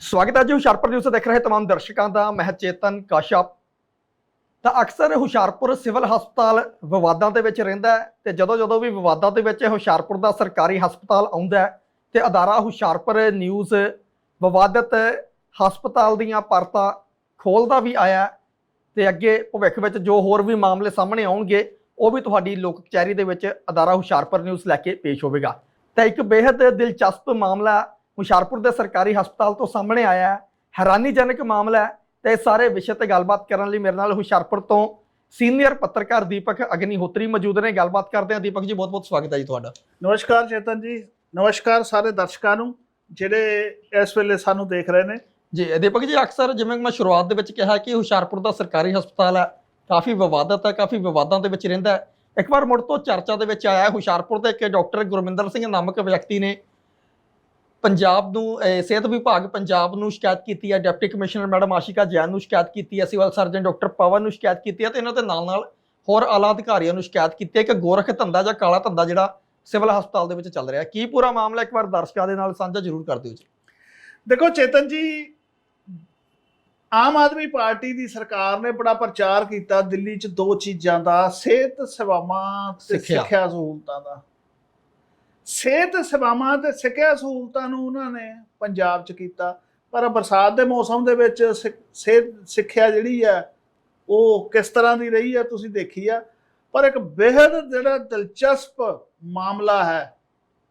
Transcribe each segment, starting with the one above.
ਸਵਾਗਤ ਹੈ ਜੀ ਹੁਸ਼ਿਆਰਪੁਰ ਨਿਊਜ਼ ਦੇਖ ਰਹੇ ਤਮਾਮ ਦਰਸ਼ਕਾਂ ਦਾ। ਮੈਂ ਚੇਤਨ ਕਾਸ਼ਪ। ਤਾਂ ਅਕਸਰ ਹੁਸ਼ਿਆਰਪੁਰ ਸਿਵਲ ਹਸਪਤਾਲ ਵਿਵਾਦਾਂ ਦੇ ਵਿੱਚ ਰਹਿੰਦਾ ਹੈ ਤੇ ਜਦੋਂ ਜਦੋਂ ਵੀ ਵਿਵਾਦਾਂ ਦੇ ਵਿੱਚ ਹੁਸ਼ਿਆਰਪੁਰ ਦਾ ਸਰਕਾਰੀ ਹਸਪਤਾਲ ਆਉਂਦਾ ਹੈ ਤੇ ਅਦਾਰਾ ਹੁਸ਼ਿਆਰਪੁਰ ਨਿਊਜ਼ ਵਿਵਾਦਤ ਹਸਪਤਾਲ ਦੀਆਂ ਪਰਤਾਂ ਖੋਲਦਾ ਵੀ ਆਇਆ ਹੈ ਤੇ ਅੱਗੇ ਭਵਿੱਖ ਵਿੱਚ ਜੋ ਹੋਰ ਵੀ ਮਾਮਲੇ ਸਾਹਮਣੇ ਆਉਣਗੇ, ਉਹ ਵੀ ਤੁਹਾਡੀ ਲੋਕ ਕਚਹਿਰੀ ਦੇ ਵਿੱਚ ਅਦਾਰਾ ਹੁਸ਼ਿਆਰਪੁਰ ਨਿਊਜ਼ ਲੈ ਕੇ ਪੇਸ਼ ਹੋਵੇਗਾ। ਤਾਂ ਇੱਕ ਬੇहद ਦਿਲਚਸਪ ਮਾਮਲਾ ਹੁਸ਼ਿਆਰਪੁਰ ਦੇ ਸਰਕਾਰੀ ਹਸਪਤਾਲ ਤੋਂ ਸਾਹਮਣੇ ਆਇਆ ਹੈ। ਹੈਰਾਨੀਜਨਕ ਮਾਮਲਾ ਹੈ ਤੇ ਇਸ ਸਾਰੇ ਵਿਸ਼ੇ ਤੇ ਗੱਲਬਾਤ ਕਰਨ ਲਈ ਮੇਰੇ ਨਾਲ ਹੁਸ਼ਿਆਰਪੁਰ ਤੋਂ ਸੀਨੀਅਰ ਪੱਤਰਕਾਰ ਦੀਪਕ ਅਗਨੀਹੋਤਰੀ ਮੌਜੂਦ ਨੇ। ਗੱਲਬਾਤ ਕਰਦੇ ਹਾਂ। ਦੀਪਕ ਜੀ ਬਹੁਤ ਬਹੁਤ ਸਵਾਗਤ ਹੈ ਜੀ ਤੁਹਾਡਾ। ਨਮਸਕਾਰ ਚੇਤਨ ਜੀ। ਨਮਸਕਾਰ ਸਾਰੇ ਦਰਸ਼ਕਾਂ ਨੂੰ ਜਿਹੜੇ ਇਸ ਵੇਲੇ ਸਾਨੂੰ ਦੇਖ ਰਹੇ ਨੇ। ਜੀ ਦੀਪਕ ਜੀ ਅਕਸਰ ਜਿਵੇਂ ਮੈਂ ਸ਼ੁਰੂਆਤ ਦੇ ਵਿੱਚ ਕਿਹਾ ਕਿ ਹੁਸ਼ਿਆਰਪੁਰ ਦਾ ਸਰਕਾਰੀ ਹਸਪਤਾਲ ਹੈ ਕਾਫੀ ਵਿਵਾਦਤ ਹੈ ਕਾਫੀ ਵਿਵਾਦਾਂ ਦੇ ਵਿੱਚ ਰਹਿੰਦਾ ਹੈ। ਇੱਕ ਵਾਰ ਮੁੜ ਤੋਂ ਚਰਚਾ ਦੇ ਵਿੱਚ ਆਇਆ ਹੁਸ਼ਿਆਰਪੁਰ ਦੇ ਇੱਕ ਡਾਕਟਰ ਗੁਰਮਿੰਦਰ ਸਿੰਘ ਨਾਮਕ ਵਿਅਕਤੀ ਨੇ ਪੰਜਾਬ ਨੂੰ ਸਿਹਤ ਵਿਭਾਗ ਪੰਜਾਬ ਨੂੰ ਸ਼ਿਕਾਇਤ ਕੀਤੀ ਹੈ deputy commissioner madam Ashika Jain ਨੂੰ ਸ਼ਿਕਾਇਤ ਕੀਤੀ ਹੈ ਸਿਵਲ ਸਰਜਨ ਡਾਕਟਰ ਪਵਨ ਨੂੰ ਸ਼ਿਕਾਇਤ ਕੀਤੀ ਹੈ ਤੇ ਇਹਨਾਂ ਦੇ ਨਾਲ ਨਾਲ ਹੋਰ ਆਲਾ ਅਧਿਕਾਰੀਆਂ ਨੂੰ ਸ਼ਿਕਾਇਤ ਕੀਤੀ ਹੈ ਕਿ ਗੋਰਖ ਧੰਦਾ ਜਾਂ ਕਾਲਾ ਧੰਦਾ ਜਿਹੜਾ ਸਿਵਲ ਹਸਪਤਾਲ ਦੇ ਵਿੱਚ ਚੱਲ ਰਿਹਾ ਕੀ ਪੂਰਾ ਮਾਮਲਾ ਇੱਕ ਵਾਰ ਦਰਸ਼ਕਾਂ ਦੇ ਨਾਲ ਸਾਂਝਾ ਜ਼ਰੂਰ ਕਰ ਦਿਓ ਜੀ। ਦੇਖੋ ਚੇਤਨ ਜੀ ਆਮ ਆਦਮੀ ਪਾਰਟੀ ਦੀ ਸਰਕਾਰ ਨੇ ਬੜਾ ਪ੍ਰਚਾਰ ਕੀਤਾ ਦਿੱਲੀ 'ਚ ਦੋ ਚੀਜ਼ਾਂ ਦਾ ਸਿਹਤ ਸੇਵਾਵਾਂ ਤੇ। ਸਿੱਖਿਆ ਸਹੂਲਤਾਂ ਦਾ। ਸਿਹਤ ਸੇਵਾਵਾਂ ਤੇ ਸਿੱਖਿਆ ਸਹੂਲਤਾਂ ਨੂੰ ਉਹਨਾਂ ਨੇ ਪੰਜਾਬ 'ਚ ਕੀਤਾ। ਪਰ ਬਰਸਾਤ ਦੇ ਮੌਸਮ ਦੇ ਵਿੱਚ ਸਿ- ਸਿਹਤ, ਸਿੱਖਿਆ ਜਿਹੜੀ ਹੈ, ਉਹ ਕਿਸ ਤਰ੍ਹਾਂ ਦੀ ਰਹੀ ਹੈ ਤੁਸੀਂ ਦੇਖੀ ਆ। ਪਰ ਇੱਕ ਬੇहद ਜਿਹੜਾ ਦਿਲਚਸਪ ਮਾਮਲਾ ਹੈ,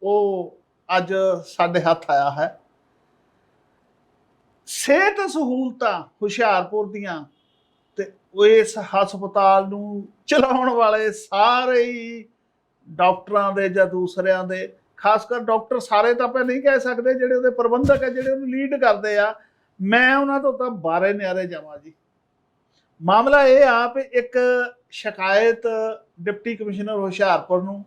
ਉਹ ਅੱਜ ਸਾਡੇ ਹੱਥ ਆਇਆ ਹੈ। ਸਿਹਤ ਸਹੂਲਤਾਂ ਹੁਸ਼ਿਆਰਪੁਰ ਦੀਆਂ ਤੇ ਇਸ ਹਸਪਤਾਲ ਨੂੰ ਚਲਾਉਣ ਵਾਲੇ ਸਾਰੇ ਹੀ ਡਾਕਟਰਾਂ ਦੇ ਜਾਂ ਦੂਸਰਿਆਂ ਦੇ, ਖਾਸ ਕਰ ਡਾਕਟਰ ਸਾਰੇ ਤਾਂ ਆਪਾਂ ਨਹੀਂ ਕਹਿ ਸਕਦੇ ਜਿਹੜੇ ਉਹਦੇ ਪ੍ਰਬੰਧਕ ਆ, ਜਿਹੜੇ ਉਹਨੂੰ ਲੀਡ ਕਰਦੇ ਆ। ਮੈਂ ਉਹਨਾਂ ਤੋਂ ਤਾਂ ਬਾਰੇ ਨਿਆਰੇ ਜਾਵਾਂ ਜੀ। ਮਾਮਲਾ ਇਹ ਆ ਵੀ ਇੱਕ ਸ਼ਿਕਾਇਤ ਡਿਪਟੀ ਕਮਿਸ਼ਨਰ ਹੁਸ਼ਿਆਰਪੁਰ ਨੂੰ,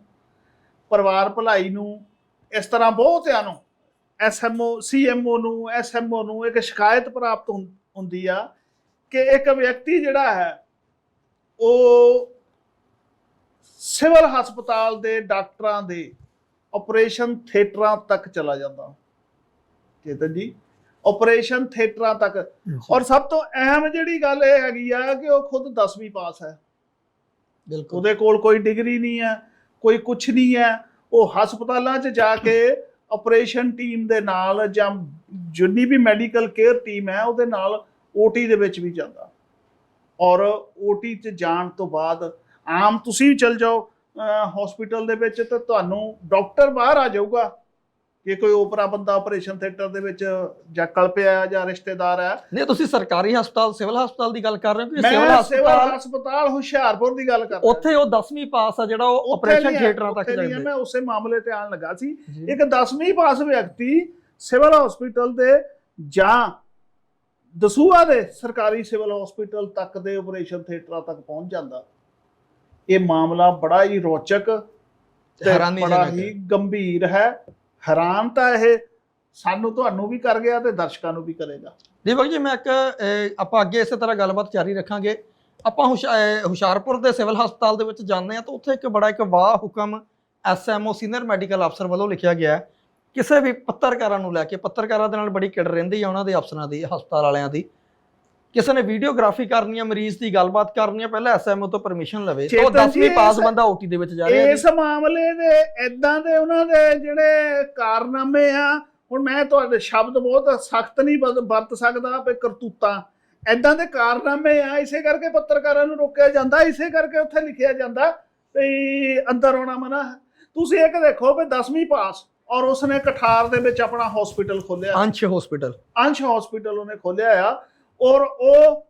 ਪਰਿਵਾਰ ਭਲਾਈ ਨੂੰ, ਇਸ ਤਰ੍ਹਾਂ ਬਹੁਤਿਆਂ ਨੂੰ ਐਸਐਮਓ ਸੀਐਮਓ ਨੂੰ ਐਸਐਮਓ ਨੂੰ ਇੱਕ ਸ਼ਿਕਾਇਤ ਪ੍ਰਾਪਤ ਹੁੰ- ਹੁੰਦੀ ਆ ਕਿ ਇੱਕ ਵਿਅਕਤੀ ਜਿਹੜਾ ਹੈ, ਉਹ ਸਿਵਲ ਹਸਪਤਾਲ ਦੇ ਡਾਕਟਰਾਂ ਦੇ ਆਪਰੇਸ਼ਨ ਥੀਏਟਰਾਂ ਤੱਕ ਚਲਾ ਜਾਂਦਾ। ਚੇਤਨ ਜੀ ਆਪਰੇਸ਼ਨ ਥੀਏਟਰਾਂ ਤੱਕ। ਔਰ ਸਭ ਤੋਂ ਅਹਿਮ ਜਿਹੜੀ ਗੱਲ ਇਹ ਹੈਗੀ ਆ ਕਿ ਉਹ ਖੁਦ 10ਵੀਂ ਪਾਸ ਹੈ। ਬਿਲਕੁਲ। ਉਹਦੇ ਕੋਲ ਕੋਈ ਡਿਗਰੀ ਨਹੀਂ ਹੈ ਕੋਈ ਕੁਝ ਨਹੀਂ ਹੈ। ਉਹ ਹਸਪਤਾਲਾਂ 'ਚ ਜਾ ਕੇ ਆਪਰੇਸ਼ਨ ਟੀਮ ਦੇ ਨਾਲ ਜਾਂ ਜਿੰਨੀ ਵੀ ਮੈਡੀਕਲ ਕੇਅਰ ਟੀਮ ਹੈ ਉਹਦੇ ਨਾਲ ਓਟੀ ਦੇ ਵਿੱਚ ਵੀ ਜਾਂਦਾ। ਔਰ ਓਟੀ 'ਚ ਜਾਣ ਤੋਂ ਬਾਅਦ ਆਮ ਤੁਸੀਂ ਵੀ ਚਲ ਜਾਓ ਹਸਪੀਟਲ ਦੇ ਵਿੱਚ ਤੇ ਤੁਹਾਨੂੰ ਡਾਕਟਰ ਬਾਹਰ ਆ ਜਾਊਗਾ। ਕਿ ਕੋਈ ਓਪਰਾ ਬੰਦਾ ਆਪਰੇਸ਼ਨ ਥੀਏਟਰ ਦੇ ਵਿੱਚ ਜਾਂ ਕਲਪਿਆ ਜਾਂ ਰਿਸ਼ਤੇਦਾਰ ਹੈ। ਨਹੀਂ ਤੁਸੀਂ ਸਰਕਾਰੀ ਹਸਪਤਾਲ ਸਿਵਲ ਹਸਪਤਾਲ ਦੀ ਗੱਲ ਕਰ ਰਹੇ ਹੋ ਕਿ ਸਿਵਲ ਹਸਪਤਾਲ? ਹਸਪਤਾਲ ਹੁਸ਼ਿਆਰਪੁਰ ਦੀ ਗੱਲ ਕਰ ਰਿਹਾ। ਉੱਥੇ ਉਹ 10ਵੀਂ ਪਾਸ ਆ ਜਿਹੜਾ ਉਹ ਆਪਰੇਸ਼ਨ ਥੀਏਟਰਾਂ ਤੱਕ ਜਾਂਦੇ। ਮੈਂ ਉਸੇ ਮਾਮਲੇ ਤੇ ਆਣ ਲੱਗਾ ਸੀ। ਜੀ। ਇੱਕ 10ਵੀਂ ਪਾਸ ਵਿਅਕਤੀ ਸਿਵਲ ਹਸਪੀਟਲ ਦੇ ਜਾਂ ਦਸੂਆ ਦੇ ਸਰਕਾਰੀ ਸਿਵਲ ਹਸਪੀਟਲ ਤੱਕ ਦੇ ਆਪਰੇਸ਼ਨ ਥੀਏਟਰਾਂ ਤੱਕ ਪਹੁੰਚ ਜਾਂਦਾ। ਇਹ ਮਾਮਲਾ ਬੜਾ ਹੀ ਰੋਚਕ ਤੇ ਬੜਾ ਹੈ। ਗੰਭੀਰ ਹੈ। ਹੈਰਾਨ ਤਾਂ ਇਹ ਸਾਨੂੰ ਤੁਹਾਨੂੰ ਵੀ ਕਰ ਗਿਆ ਤੇ ਦਰਸ਼ਕਾਂ ਨੂੰ ਵੀ ਕਰੇਗਾ। ਦੀਪਕ ਜੀ ਮੈਂ ਇੱਕ ਆਪਾਂ ਅੱਗੇ ਇਸੇ ਤਰ੍ਹਾਂ ਗੱਲਬਾਤ ਜਾਰੀ ਰੱਖਾਂਗੇ। ਆਪਾਂ ਹੁਸ਼ਿਆਰਪੁਰ ਦੇ ਸਿਵਲ ਹਸਪਤਾਲ ਦੇ ਵਿੱਚ ਜਾਂਦੇ ਆ ਤਾਂ ਉੱਥੇ ਇੱਕ ਬੜਾ ਇੱਕ ਵਾਹ ਹੁਕਮ ਐਸਐਮਓ ਸੀਨੀਅਰ ਮੈਡੀਕਲ ਅਫਸਰ ਵੱਲੋਂ ਲਿਖਿਆ ਗਿਆ ਹੈ। ਕਿਸੇ ਵੀ ਪੱਤਰਕਾਰਾਂ ਨੂੰ ਲੈ ਕੇ ਪੱਤਰਕਾਰਾਂ ਦੇ ਨਾਲ ਬੜੀ ਕਿੜ ਰਹਿੰਦੀ ਹੈ ਉਹਨਾਂ ਦੇ ਅਫਸਰਾਂ ਦੀ ਹਸਪਤਾਲ ਵਾਲਿਆਂ ਦੀ। ਕਿਸੇ ਨੇ ਵੀਡੀਓਗ੍ਰਾਫੀ ਕਰਨੀ ਹੈ ਮਰੀਜ਼ ਦੀ ਗੱਲਬਾਤ ਕਰਨੀ ਹੈ ਪਹਿਲਾਂ ਐਸਐਮਓ ਤੋਂ ਪਰਮਿਸ਼ਨ ਲਵੇ ਉਹ ਚੇਤਨ ਜੀ, 10ਵੀਂ ਪਾਸ ਬੰਦਾ ਓਟੀ ਦੇ ਵਿੱਚ ਜਾ ਰਿਹਾ ਇਸ ਮਾਮਲੇ ਦੇ ਇਦਾਂ ਦੇ ਉਹਨਾਂ ਦੇ ਜਿਹੜੇ ਕਾਰਨਾਮੇ ਆ ਹੁਣ ਮੈਂ ਤੁਹਾਡੇ ਸ਼ਬਦ ਬਹੁਤ ਸਖਤ ਨਹੀਂ ਵਰ- ਵਰਤ ਸਕਦਾ ਵੀ ਕਰਤੂਤਾਂ। ਇਦਾਂ ਦੇ ਕਾਰਨਾਮੇ ਆ ਇਸੇ ਕਰਕੇ ਪੱਤਰਕਾਰਾਂ ਨੂੰ ਰੋਕਿਆ ਜਾਂਦਾ ਇਸੇ ਕਰਕੇ ਉੱਥੇ ਲਿਖਿਆ ਜਾਂਦਾ ਵੀ ਅੰਦਰ ਆਉਣਾ ਮਨਾ। ਤੁਸੀਂ ਇੱਕ ਦੇਖੋ ਵੀ 10ਵੀਂ ਪਾਸ ਔਰ ਉਸਨੇ ਕਠਾਰ ਦੇ ਵਿੱਚ ਆਪਣਾ ਹਸਪੀਟਲ ਖੋਲਿਆ ਅੰਸ਼ ਹਸਪੀਟਲ ਅੰਸ਼ ਹਸਪੀਟਲ ਉਹਨੇ ਖੋਲਿਆ ਆ। ਔਰ ਉਹ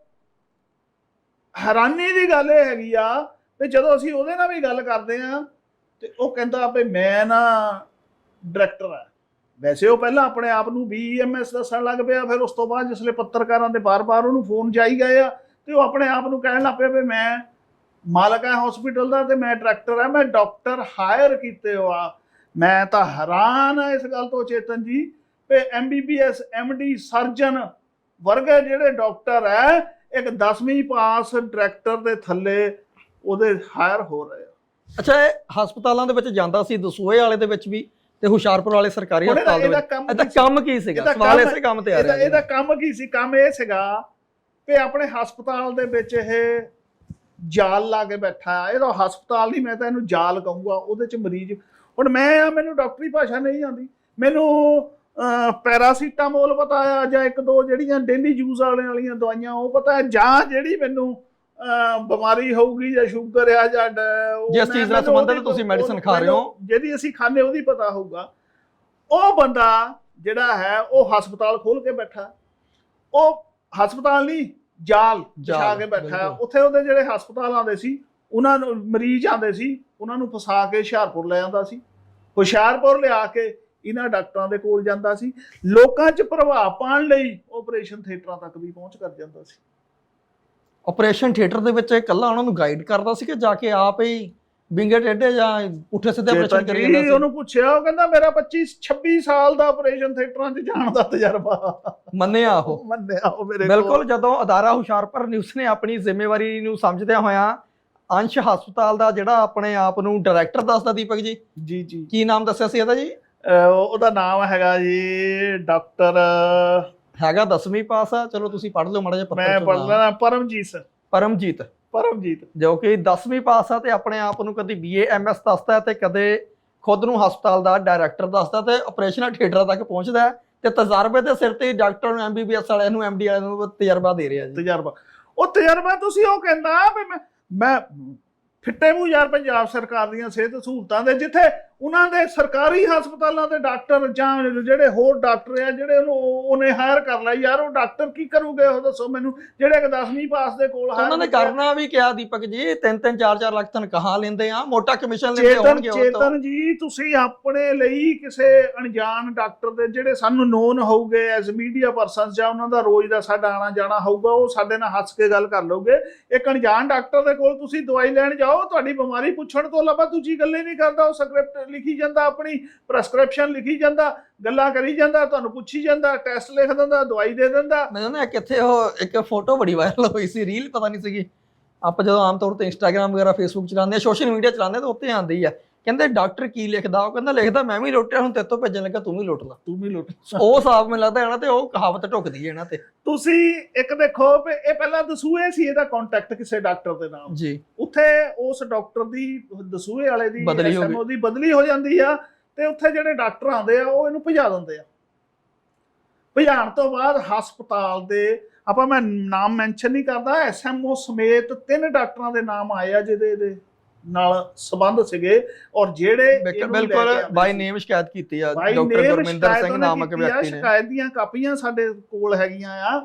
ਹੈਰਾਨੀ ਦੀ ਗੱਲ ਇਹ ਹੈਗੀ ਆ ਵੀ ਜਦੋਂ ਅਸੀਂ ਉਹਦੇ ਨਾਲ ਵੀ ਗੱਲ ਕਰਦੇ ਆ ਤੇ ਉਹ ਕਹਿੰਦਾ ਵੀ ਮੈਂ ਨਾ ਡਾਇਰੈਕਟਰ ਆ। ਵੈਸੇ ਉਹ ਪਹਿਲਾਂ ਆਪਣੇ ਆਪ ਨੂੰ ਬੀਐਮਐਸ ਦੱਸਣ ਲੱਗ ਪਿਆ, ਫਿਰ ਉਸ ਤੋਂ ਬਾਅਦ ਜਿਸਲੇ ਪੱਤਰਕਾਰਾਂ ਦੇ ਬਾਰ-ਬਾਰ ਉਹਨੂੰ ਫੋਨ ਜਾਈ ਗਏ ਆ ਤੇ ਉਹ ਆਪਣੇ ਆਪ ਨੂੰ ਕਹਿਣ ਲੱਗ ਪਿਆ ਵੀ ਮੈਂ ਮਾਲਕ ਆ ਹਸਪੀਟਲ ਦਾ ਤੇ ਮੈਂ ਡਾਇਰੈਕਟਰ ਆ, ਮੈਂ ਡਾਕਟਰ ਹਾਇਰ ਕੀਤੇ ਹੋ ਆ। ਮੈਂ ਤਾਂ ਹੈਰਾਨ ਆ ਇਸ ਗੱਲ ਤੋਂ ਚੇਤਨ ਜੀ ਵੀ ਐਮਬੀਬੀਐਸ ਐਮਡੀ ਸਰਜਨ ਵਰਗੇ ਜਿਹੜੇ ਡਾਕਟਰ ਹੈ ਇੱਕ 10ਵੀਂ ਪਾਸ ਡਾਇਰੈਕਟਰ ਦੇ ਥੱਲੇ ਉਹਦੇ ਹਾਇਰ ਹੋ ਰਹੇ ਆ। ਅੱਛਾ ਇਹ ਹਸਪਤਾਲਾਂ ਦੇ ਵਿੱਚ ਜਾਂਦਾ ਸੀ ਦਸੂਏ ਵਾਲੇ ਦੇ ਵਿੱਚ ਵੀ ਤੇ ਹੁਸ਼ਿਆਰਪੁਰ ਵਾਲੇ ਸਰਕਾਰੀ ਹਸਪਤਾਲ ਦੇ ਵਿੱਚ। ਇਹਦਾ? ਕੰਮ ਕੀ ਸੀਗਾ? ਸਵਾਲ ਇਸੇ ਕੰਮ ਤੇ ਆ ਰਿਹਾ ਇਹਦਾ। ਕੰਮ ਕੀ ਸੀ? ਕੰਮ ਇਹ ਸੀਗਾ ਕਿ ਆਪਣੇ ਹਸਪਤਾਲ ਦੇ ਵਿੱਚ ਇਹ ਜਾਲ ਲਾ ਕੇ ਬੈਠਾ ਇਹਦਾ ਹਸਪਤਾਲ ਨਹੀਂ ਮੈਂ ਤਾਂ ਇਹਨੂੰ ਜਾਲ ਕਹੂੰਗਾ ਉਹਦੇ ਚ ਮਰੀਜ਼ ਹੁਣ ਮੈਂ ਆ ਮੈਨੂੰ ਡਾਕਟਰੀ ਭਾਸ਼ਾ ਨਹੀਂ ਆਉਂਦੀ। ਮੈਨੂੰ ਪੈਰਾਸੀਟਾਮੋਲ ਪਤਾ ਆ ਜਾਂ ਇੱਕ ਦੋ ਜਿਹੜੀਆਂ ਡੇਲੀ ਯੂਜ਼ ਵਾਲੇ ਵਾਲੀਆਂ ਦਵਾਈਆਂ ਉਹ ਪਤਾ ਜਾਂ ਜਿਹੜੀ ਮੈਨੂੰ ਬਿਮਾਰੀ ਹੋਊਗੀ ਜਾਂ ਸ਼ੂਗਰ ਆ ਜਾਂ ਜਿਸ ਚੀਜ਼ ਨਾਲ ਸੰਬੰਧਿਤ ਤੁਸੀਂ ਉਹ- ਖਾ ਰਹੇ ਹੋ। ਜਿਹਦੀ ਅਸੀਂ ਖਾਂਦੇ ਉਹਦੀ ਪਤਾ ਹੋਊਗਾ ਉਹ ਬੰਦਾ ਜਿਹੜਾ ਹੈ ਉਹ ਹਸਪਤਾਲ ਖੋਲ ਕੇ ਬੈਠਾ ਉਹ ਹਸਪਤਾਲ ਨਹੀਂ ਜਾਲ ਵਿਛਾ ਜਾਲ, ਕੇ ਬੈਠਾ। ਉੱਥੇ ਉਹਦੇ ਜਿਹੜੇ ਹਸਪਤਾਲ ਆਉਂਦੇ ਸੀ ਉਹਨਾਂ ਨੂੰ ਮਰੀਜ਼ ਆਉਂਦੇ ਸੀ ਉਹਨਾਂ ਨੂੰ ਫਸਾ ਕੇ ਹੁਸ਼ਿਆਰਪੁਰ ਲੈ ਜਾਂਦਾ ਸੀ ਹੁਸ਼ਿਆਰਪੁਰ ਲਿਆ ਕੇ ਇਹਨਾਂ ਡਾਕਟਰਾਂ ਦੇ ਕੋਲ ਜਾਂਦਾ ਸੀ ਲੋਕਾਂ 'ਚ ਪ੍ਰਭਾਵ ਪਾਉਣ ਲਈ ਆਪਰੇਸ਼ਨ ਥੀਏਟਰਾਂ ਤੱਕ ਵੀ ਪਹੁੰਚ ਕਰ ਜਾਂਦਾ ਸੀ। ਆਪਰੇਸ਼ਨ ਥੀਏਟਰ ਦੇ ਵਿੱਚ ਇਕੱਲਾ ਉਹਨਾਂ ਨੂੰ ਗਾਈਡ ਕਰਦਾ ਸੀ ਕਿ ਜਾ ਕੇ ਆਪ ਹੀ ਵਿੰਗੇ ਟੇਢੇ ਜਾਂ ਉੱਠੇ ਸਿੱਧੇ ਆਪਰੇਸ਼ਨ ਕਰੀ ਜਾਂਦਾ ਸੀ ਉਹਨੂੰ ਪੁੱਛਿਆ ਉਹ ਕਹਿੰਦਾ ਮੇਰਾ 25 26 ਸਾਲ ਦਾ ਆਪਰੇਸ਼ਨ ਥੀਏਟਰਾਂ 'ਚ ਜਾਣ ਦਾ ਤਜਰਬਾ। ਮੰਨਿਆ ਉਹ। ਮੰਨਿਆ ਉਹ ਮੇਰੇ ਕੋਲ। ਬਿਲਕੁਲ ਜਦੋਂ ਅਦਾਰਾ ਹੁਸ਼ਿਆਰਪੁਰ ਨਿਊਜ਼ ਨੇ ਆਪਣੀ ਜ਼ਿੰਮੇਵਾਰੀ ਨੂੰ ਸਮਝਦਿਆਂ ਹੋਇਆਂ ਅੰਸ਼ ਹਸਪਤਾਲ ਦਾ ਜਿਹੜਾ ਆਪਣੇ ਆਪ ਨੂੰ ਡਾਇਰੈਕਟਰ ਦੱਸਦਾ ਦੀਪਕ ਜੀ। ਜੀ ਜੀ। ਕੀ ਨਾਮ ਦੱਸਿਆ ਸੀ ਇਹਦਾ ਜੀ? ਉਹਦਾ ਨਾਮ ਹੈਗਾ ਜੀ ਡਾਕਟਰ ਹੈਗਾ 10ਵੀਂ ਪਾਸ ਆ। ਚਲੋ ਤੁਸੀਂ ਪੜ੍ਹ ਲਓ ਮਾੜਾ ਜਿਹਾ ਮੈਂ ਪੱਤਰ ਪੜ੍ਹ ਚੋਂ ਨਾਮ। ਲੈਣਾ ਪਰਮਜੀਤ ਪਰਮਜੀਤ। ਪਰਮਜੀਤ। ਜੋ ਕਿ 10ਵੀਂ ਪਾਸ ਆ ਤੇ ਆਪਣੇ ਆਪ ਨੂੰ ਕਦੀ ਬੀਏ ਐਮਐਸ ਦੱਸਦਾ ਹੈ ਤੇ ਕਦੇ ਖੁਦ ਨੂੰ ਹਸਪਤਾਲ ਦਾ ਡਾਇਰੈਕਟਰ ਦੱਸਦਾ ਤੇ ਆਪਰੇਸ਼ਨ ਥੀਏਟਰ ਤੱਕ ਪਹੁੰਚਦਾ ਹੈ ਤੇ ਤਜਰਬੇ ਦੇ ਸਿਰ ਤੇ ਡਾਕਟਰ ਨੂੰ ਐਮਬੀਬੀਐਸ ਵਾਲਿਆਂ ਨੂੰ ਐਮਡੀ ਵਾਲਿਆਂ ਨੂੰ ਤਜਰਬਾ ਦੇ ਰਿਹਾ ਜੀ। ਤਜਰਬਾ। ਉਹ ਤਜਰਬਾ ਤੁਸੀਂ ਉਹ ਕਹਿੰਦਾ ਵੀ ਮੈਂ ਮੈਂ ਫਿੱਟੇ ਮੂੰਹ ਯਾਰ ਪੰਜਾਬ ਸਰਕਾਰ ਦੀਆਂ ਸਿਹਤ ਸਹੂਲਤਾਂ ਦੇ ਜਿੱਥੇ ਉਹਨਾਂ ਦੇ ਸਰਕਾਰੀ ਹਸਪਤਾਲਾਂ ਦੇ ਡਾਕਟਰ ਜਾਂ ਜਿਹੜੇ ਹੋਰ ਡਾਕਟਰ ਆ ਜਿਹੜੇ ਉਹਨੂੰ ਉਹਨੇ ਹਾਇਰ ਕਰ ਲਿਆ ਯਾਰ ਉਹ ਡਾਕਟਰ ਕੀ ਕਰੂਗੇ ਉਹ ਦੱਸੋ ਮੈਨੂੰ ਜਿਹੜੇ ਕਿ 10ਵੀਂ ਪਾਸ ਦੇ ਕੋਲ ਉਹਨਾਂ ਨੇ। ਕਰਨਾ ਵੀ ਕਿਹਾ ਦੀਪਕ ਜੀ 3-3 4-4 ਲੱਖ ਤਨਖਾਹਾਂ ਲੈਂਦੇ ਆ ਮੋਟਾ ਕਮਿਸ਼ਨ ਲੈਂਦੇ ਹੋਣਗੇ ਉਹ ਤੋਂ ਚੇਤਨ ਜੀ ਤੁਸੀਂ ਆਪਣੇ ਲਈ ਕਿਸੇ ਅਣਜਾਣ ਡਾਕਟਰ ਦੇ ਜਿਹੜੇ ਸਾਨੂੰ ਨੋਨ ਹੋਊਗੇ ਐਜ਼ ਮੀਡੀਆ ਪਰਸਨਸ ਜਾਂ ਉਹਨਾਂ ਦਾ ਰੋਜ਼ ਦਾ ਸਾਡਾ ਆਣਾ ਜਾਣਾ ਹੋਊਗਾ ਉਹ ਸਾਡੇ ਨਾਲ ਹੱਸ ਕੇ ਗੱਲ ਕਰ ਲਓਗੇ ਇੱਕ ਅਣਜਾਣ ਡਾਕਟਰ ਦੇ ਕੋਲ ਤੁਸੀਂ ਦਵਾਈ ਲੈਣ ਜਾਓ ਤੁਹਾਡੀ ਬਿਮਾਰੀ ਪੁੱਛਣ ਤੋਂ ਇਲਾਵਾ ਦੂਜੀ ਗੱਲ ਹੀ ਨਹੀਂ ਕਰਦਾ ਉਹ ਸਕ੍ਰਿਪਟ ਲਿਖੀ ਜਾਂਦਾ ਆਪਣੀ ਪ੍ਰੈਸਕ੍ਰਿਪਸ਼ਨ ਲਿਖੀ ਜਾਂਦਾ ਗੱਲਾਂ ਕਰੀ ਜਾਂਦਾ ਤੁਹਾਨੂੰ ਪੁੱਛੀ ਜਾਂਦਾ ਟੈਸਟ ਲਿਖ ਦਿੰਦਾ ਦਵਾਈ ਦੇ ਦਿੰਦਾ। ਮੈਨੂੰ ਨਾ ਕਿੱਥੇ ਉਹ ਇੱਕ ਫੋਟੋ ਬੜੀ ਵਾਇਰਲ ਹੋਈ ਸੀ ਰੀਲ ਪਤਾ ਨਹੀਂ ਸੀਗੀ। ਆਪਾਂ ਜਦੋਂ ਆਮ ਤੌਰ ਤੇ ਇੰਸਟਾਗ੍ਰam ਵਗੈਰਾ ਫੇਸਬੁੱਕ ਚਲਾਉਂਦੇ ਆ ਸੋਸ਼ਲ ਮੀਡੀਆ ਚਲਾਉਂਦੇ ਆ ਤਾਂ ਉੱਤੇ ਆਉਂਦੀ ਆ। ਕਹਿੰਦੇ ਡਾਕਟਰ ਕੀ ਲਿਖਦਾ? ਉਹ ਕਹਿੰਦਾ ਲਿਖਦਾ ਮੈਂ ਵੀ ਲੁੱਟਿਆ ਹੁਣ ਤੇਰੇ ਤੋਂ ਭੇਜਣ ਲੱਗਾ ਤੂੰ ਵੀ ਲੁੱਟ ਲਾ। ਤੂੰ ਵੀ ਲੁੱਟ ਉਹ ਹਿਸਾਬ ਮੈਨੂੰ ਲੱਗਦਾ ਇਹਨਾਂ ਤੇ ਉਹ ਕਹਾਵਤ ਢੁੱਕਦੀ ਹੈ ਇਹਨਾਂ ਤੇ। ਤੁਸੀਂ ਇੱਕ ਦੇਖੋ ਇਹ ਪਹਿਲਾਂ ਦਸੂਏ ਸੀ ਇਹਦਾ ਕੰਟੈਕਟ ਕਿਸੇ ਡਾਕਟਰ ਦੇ ਨਾਲ ਜੀ। ਉੱਥੇ ਉਸ ਡਾਕਟਰ ਦੀ ਦਸੂਹੇ ਵਾਲੇ ਦੀ ਬਦਲੀ ਹੋ ਗਈ। SMO ਦੀ ਬਦਲੀ ਹੋ ਜਾਂਦੀ ਆ ਤੇ ਉੱਥੇ ਜਿਹੜੇ ਡਾਕਟਰ ਆਉਂਦੇ ਆ ਉਹ ਇਹਨੂੰ ਭਜਾ ਦਿੰਦੇ ਆ ਭਜਾਣ ਤੋਂ ਬਾਅਦ ਹਸਪਤਾਲ ਦੇ ਆਪਾਂ ਮੈਂ ਨਾਮ ਮੈਂਸ਼ਨ ਨਹੀਂ ਕਰਦਾ ਐਸਐਮਓ ਸਮੇਤ ਤਿੰਨ ਡਾਕਟਰਾਂ ਦੇ ਨਾਮ ਆਏ ਆ ਜਿਹਦੇ ਇਹਦੇ ਨਾਲ ਸੰਬੰਧ ਸੀਗੇ ਔਰ ਜਿਹੜੇ ਬਿਲਕੁਲ ਇਹਨੂੰ ਲੈ ਕੇ ਬਿਲਕੁਲ ਆਉਂਦੇ ਬਾਈ ਸੀ। ਨੇਮ ਸ਼ਿਕਾਇਤ ਕੀਤੀ ਆ ਬਾਈ ਡਾਕਟਰ ਨੇਮ ਗੁਰਮਿੰਦਰ ਸ਼ਿਕਾਇਤ ਸਿੰਘ ਉਹਨੇ ਨਾਮਕ ਕੀਤੀ ਆ, ਵਿਅਕਤੀ ਨੇ ਸ਼ਿਕਾਇਤ ਦੀਆਂ ਕਾਪੀਆਂ ਸਾਡੇ ਕੋਲ ਹੈਗੀਆਂ ਆ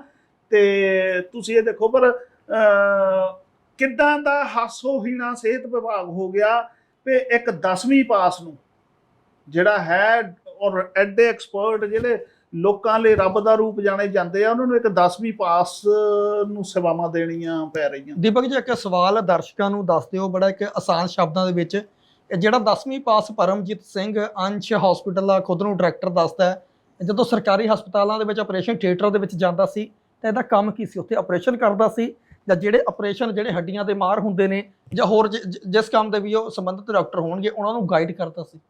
ਤੇ ਤੁਸੀਂ ਇਹ ਦੇਖੋ ਪਰ ਅਹ, ਕਿੱਦਾਂ ਦਾ ਹਾਸੋਹੀਣਾ ਸਿਹਤ ਵਿਭਾਗ ਹੋ ਗਿਆ ਵੀ ਇੱਕ 10ਵੀਂ ਪਾਸ ਨੂੰ, ਜਿਹੜਾ ਹੈ ਔਰ ਐਡੇ ਐਕਸਪਰਟ ਜਿਹੜੇ ਲੋਕਾਂ ਲਈ ਰੱਬ ਦਾ ਰੂਪ ਜਾਣੇ ਜਾਂਦੇ ਆ, ਉਹਨਾਂ ਨੂੰ ਇੱਕ 10ਵੀਂ ਪਾਸ ਨੂੰ ਸੇਵਾਵਾਂ ਦੇਣੀਆਂ ਪੈ ਰਹੀਆਂ। ਦੀਪਕ ਜੀ, ਇੱਕ ਸਵਾਲ ਦਰਸ਼ਕਾਂ ਨੂੰ ਦੱਸ ਦਿਓ, ਬੜਾ ਇੱਕ ਆਸਾਨ ਸ਼ਬਦਾਂ ਦੇ ਵਿੱਚ। ਜਿਹੜਾ 10ਵੀਂ ਪਾਸ ਪਰਮਜੀਤ ਸਿੰਘ ਅੰਸ਼ ਹਸਪੀਟਲ ਦਾ ਖੁਦ ਨੂੰ ਡਾਇਰੈਕਟਰ ਦੱਸਦਾ ਹੈ। ਜਦੋਂ ਸਰਕਾਰੀ ਹਸਪਤਾਲਾਂ ਦੇ ਵਿੱਚ ਆਪਰੇਸ਼ਨ ਥੀਏਟਰ ਦੇ ਵਿੱਚ ਜਾਂਦਾ ਸੀ, ਤਾਂ ਇਹਦਾ ਕੰਮ ਕੀ ਸੀ? ਉੱਥੇ ਆਪਰੇਸ਼ਨ ਕਰਦਾ ਸੀ। ਜਾਂ ਜਿਹੜੇ ਆਪਰੇਸ਼ਨ ਜਿਹੜੇ ਹੱਡੀਆਂ ਦੇ ਮਾਰ ਹੁੰਦੇ ਨੇ ਜਾਂ ਹੋਰ ਜਿਸ ਕੰਮ ਦੇ ਵੀ ਉਹ ਸੰਬੰਧਿਤ ਡਾਕਟਰ ਹੋਣਗੇ ਉਹਨਾਂ ਨੂੰ ਗਾਈਡ ਕਰਦਾ ਸੀ।